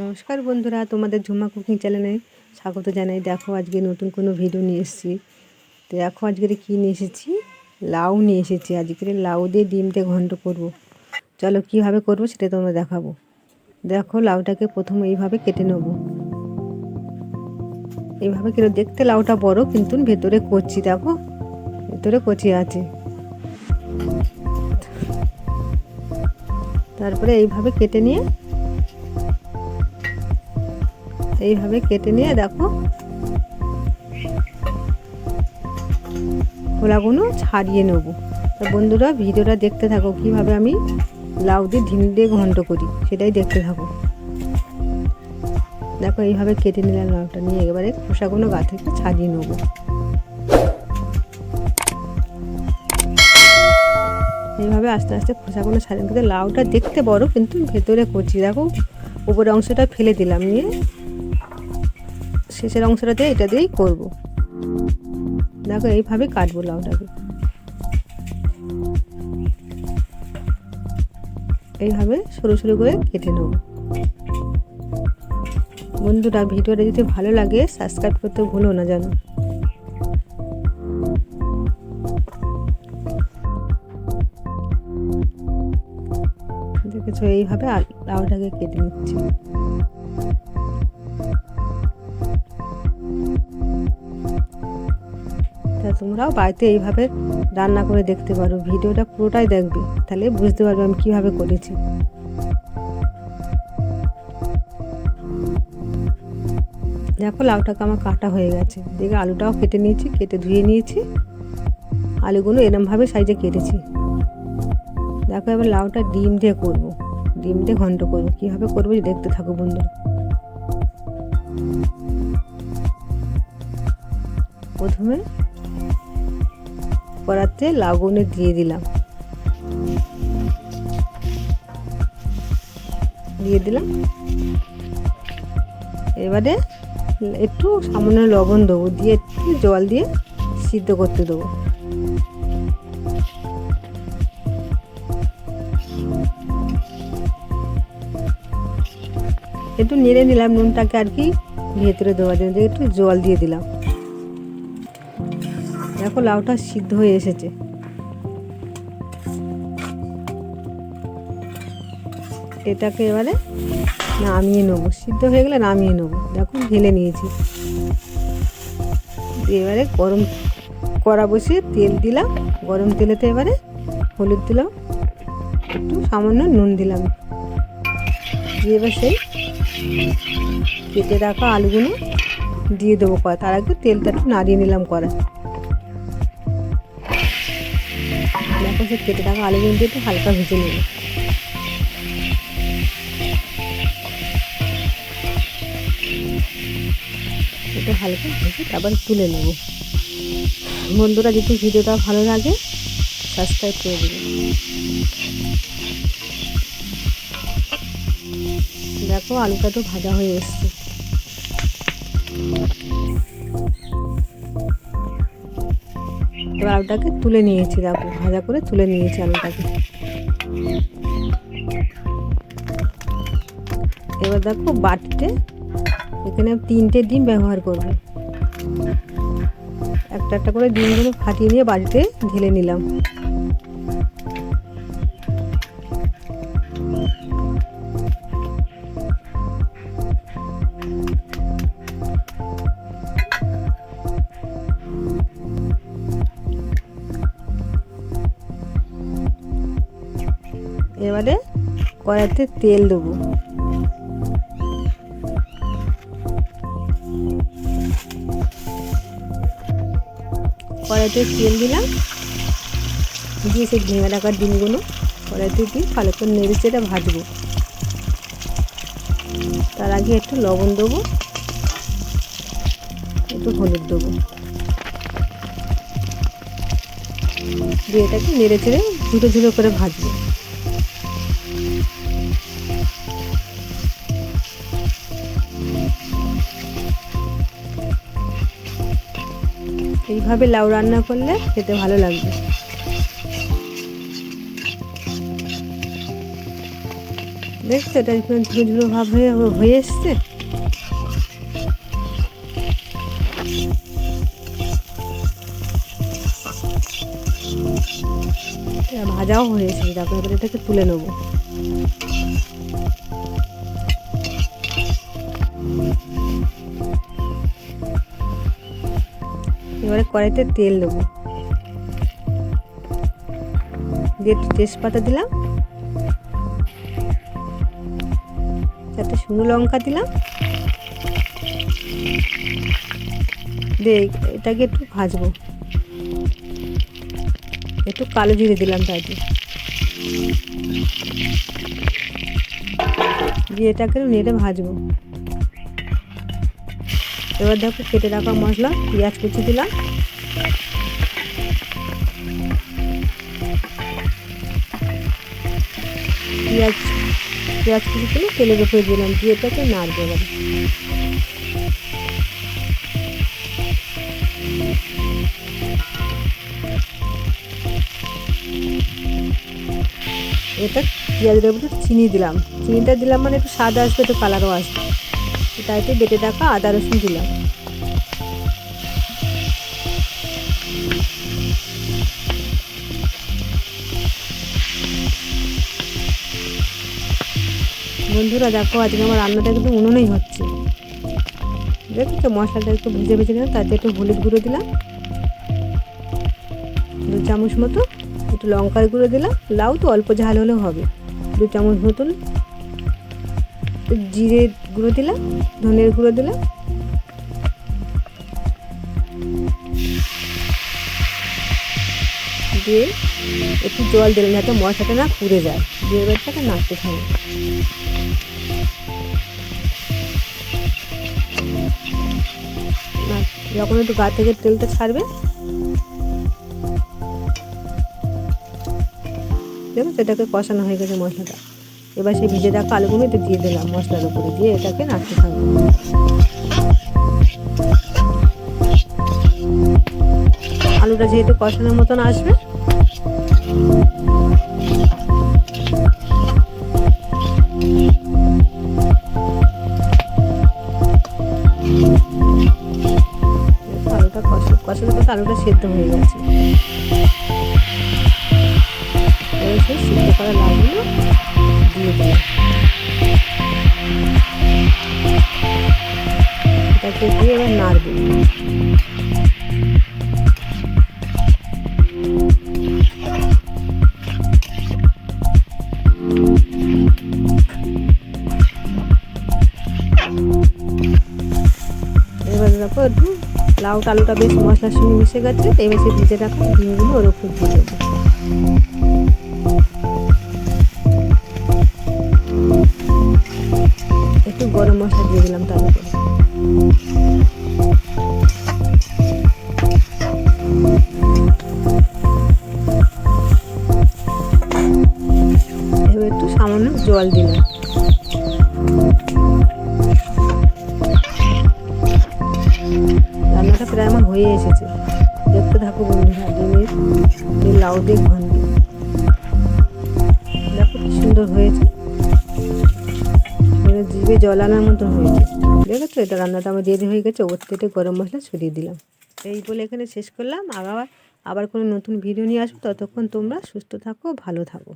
নমস্কার বন্ধুরা, তোমাদের ঝুমা কুকিং চ্যানেলে স্বাগত জানাই। দেখো, আজকে নতুন কোনো ভিডিও নিয়ে এসেছি। তো দেখো, আজকে কী নিয়ে এসেছি? লাউ নিয়ে এসেছি। আজকে লাউ দিয়ে ডিম দিয়ে ঘন্ট করব। চলো, কীভাবে করব সেটা তোমরা দেখাবো। দেখো, লাউটাকে প্রথম এইভাবে কেটে নেব। এইভাবে কেটে, দেখতে লাউটা বড়, কিন্তু ভেতরে কচি, দেখো। ভেতরে কচি আছে। তারপরে এইভাবে কেটে নিয়ে এইভাবে কেটে নিয়ে দেখো। খোলাগুলো ছাড়িয়ে নেব। তা বন্ধুরা, ভিডিওটা দেখতে থাকো, কীভাবে আমি লাউ দিয়ে ঢিম দিয়ে ঘন্ট করি, সেটাই দেখতে থাকো। দেখো, এইভাবে কেটে নিলাম লাউটা, নিয়ে এবারে খোসাগুলো গা থেকে ছাড়িয়ে নেব। এইভাবে আস্তে আস্তে খোসাগুলো ছাড়িয়ে কিন্তু লাউটা দেখতে বড়, কিন্তু ভেতরে করছি। দেখো, উপরের অংশটা ফেলে দিলাম, নিয়ে শেষের অংশটাতে এটা দিয়েই করব। দেখো এইভাবে কাটবো লাউটাকে। এইভাবে সরু সরু করে কেটে নেব। বন্ধুরা, ভিডিওটা যদি ভালো লাগে সাবস্ক্রাইব করতে ভুলো না জানো। দেখেছ, এইভাবে লাউটাকে কেটে নিচ্ছি। তোমরাও বাড়িতে এইভাবে রান্না করে দেখতে পারো। ভিডিওটা পুরোটাই দেখবে। তাহলে বুঝতে পারবে আমি কীভাবে করেছি। দেখো লাউটাকে আমার কাটা হয়ে গেছে। দেখে আলুটাও কেটে নিয়েছি, কেটে ধুয়ে নিয়েছি। আলুগুলো এরমভাবে সাইজে কেটেছি। দেখো এবার লাউটা ডিম দিয়ে করব। ডিম দিয়ে ঘন্ট করব। কীভাবে করব দেখতে থাকো বন্ধুরা। প্রথমে কড়াতে লাগুনে দিয়ে দিলাম। দিয়ে দিলাম। এবারে একটু সামান্য লবণ দেবো, দিয়ে একটু জল দিয়ে সিদ্ধ করতে দেবো। একটু নেড়ে নিলাম নুনটাকে আর কি ভেতরে দেওয়ার জন্য, একটু জল দিয়ে দিলাম। দেখো লাউটা সিদ্ধ হয়ে এসেছে। এটাকে এবারে নামিয়ে নেব। সিদ্ধ হয়ে গেলে নামিয়ে নেব। দেখো ঢেলে নিয়েছি। এবারে গরম কড়া বসিয়ে তেল দিলাম। গরম তেলেতে এবারে হলুদ দিলাম। একটু সামান্য নুন দিলাম। দিয়ে এবার সেই কেটে রাখা আলুগুলো দিয়ে দেবো কড়া তার আগে তেলটা একটু নাড়িয়ে নিলাম কড়া সে কেটে রাখা আলুগুলো দিয়ে একটু হালকা ভেজে নেব একটু হালকা ভেজে তারপর তুলে নেব। বন্ধুরা, যদি ভিডিওটা ভালো লাগে সাবস্ক্রাইব করে দেবেন। দেখো, আলুটা তো ভাজা হয়ে এসছে। এবার আলুটাকে তুলে নিয়েছি দেখো, ভাজা করে তুলে নিয়েছি আলুটাকে এবার দেখো বাটিতে এখানে তিনটে ডিম ব্যবহার করব। একটা একটা করে ডিমগুলো ফাটিয়ে নিয়ে বাটিতে ঢেলে নিলাম। এবারে কড়াইতে তেল দেবো। কড়াইতে তেল দিলাম। দিয়ে সেই ভেঙে রাখার ডিমগুলো কড়াইতে দিয়ে ভালো করে নেড়ে চেড়ে ভাজবো। তার আগে একটু লবণ দেবো, একটু হলুদ দেবো। দিয়ে এটাকে নেড়ে চেড়ে ঝুটো ঝুটো করে ভাজবো। এইভাবে লাউ রান্না করলে খেতে ভালো লাগবে। দেখছ, এটা একটু ঝুড়ো ভাব হয়ে হয়ে এসছে। ভাজাও হয়েছে তারপরে এটাকে তুলে নেব। এবারে কড়াইতে তেল দেবো। দিয়ে তেজপাতা দিলাম। চারটে শুকনো লঙ্কা দিলাম। দিয়ে এটাকে একটু ভাজবো। একটু কালো জিরে দিলাম দিয়ে দিয়ে এটাকে নেড়ে ভাজবো। এবার দেখো কেটে রাখা মশলা, পেঁয়াজ কুচি দিলাম। পেঁয়াজ পেঁয়াজ কুচি দিলে তেলের উপরে দিলাম, দিয়ে এটাকে নাড়বো এবার। এটা পেঁয়াজের উপরে চিনি দিলাম। চিনিটা দিলাম মানে একটু স্বাদ আসবে একটু কালারও আসবে। তাইতে বেটে রাখা আদা রসুন দিলাম। বন্ধুরা, দেখো আজকে আমার রান্নাটা কিন্তু উনুনেই হচ্ছে। দেখছ মশলাটা একটু ভেজে ভেজে দিলাম তাতে একটু হলুদ গুঁড়ো দিলাম। দু চামচ মতো একটু লঙ্কার গুঁড়ো দিলাম। লাউ তো অল্প ঝাল হলেও হবে। দু চামচ মতন জিরে গুঁড়ো দিলাম, ধনের গুঁড়ো দিলাম। দিয়ে একটু জল দিলাম যাতে মশলাটা না পুড়ে যায়, দিয়ে এবার তাকে নাড়তে থাকবে যখন একটু গা থেকে তেলটা ছাড়বে, দেখো সেটাকে কষানো হয়ে গেছে মশলাটা। এবার সেই ভিজে রাখা আলুগুলো একটু দিয়ে দিলাম মশলার উপরে দিয়ে এটাকে নাড়তে থাকব। আলুটা যেহেতু কষানোর মতন আসবে, আলুটা কষা কষানোর পর আলুটা সেদ্ধ হয়ে গেছে। সিদ্ধ করা লাউগুলো দিয়ে এবার এবার দেখো একটু লাউ টালুটা বেশ মশলার সঙ্গে মিশে গেছে এবার সে ভিজে রাখা ডিমগুলো ওর দিয়ে একটু গরম মশলা দিয়ে দিলাম তার উপরে। একটু সামান্য জল দিলাম। রান্নাটা প্রায় আমার হয়ে এসেছে। দেখতে থাকো বন্ধুরা, ডিমের লাউ দিয়ে ঘন্ট। দেখো কি সুন্দর হয়েছে। মানে জল আনার মতো হয়েছে। দেখেছ এটা রান্নাটা আমার দিয়ে হয়ে গেছে, ওর থেকে গরম মশলা ছড়িয়ে দিলাম। এই বলে এখানে শেষ করলাম। আবার আবার কোনো নতুন ভিডিও নিয়ে আসব। ততক্ষণ তোমরা সুস্থ থাকো, ভালো থাকো।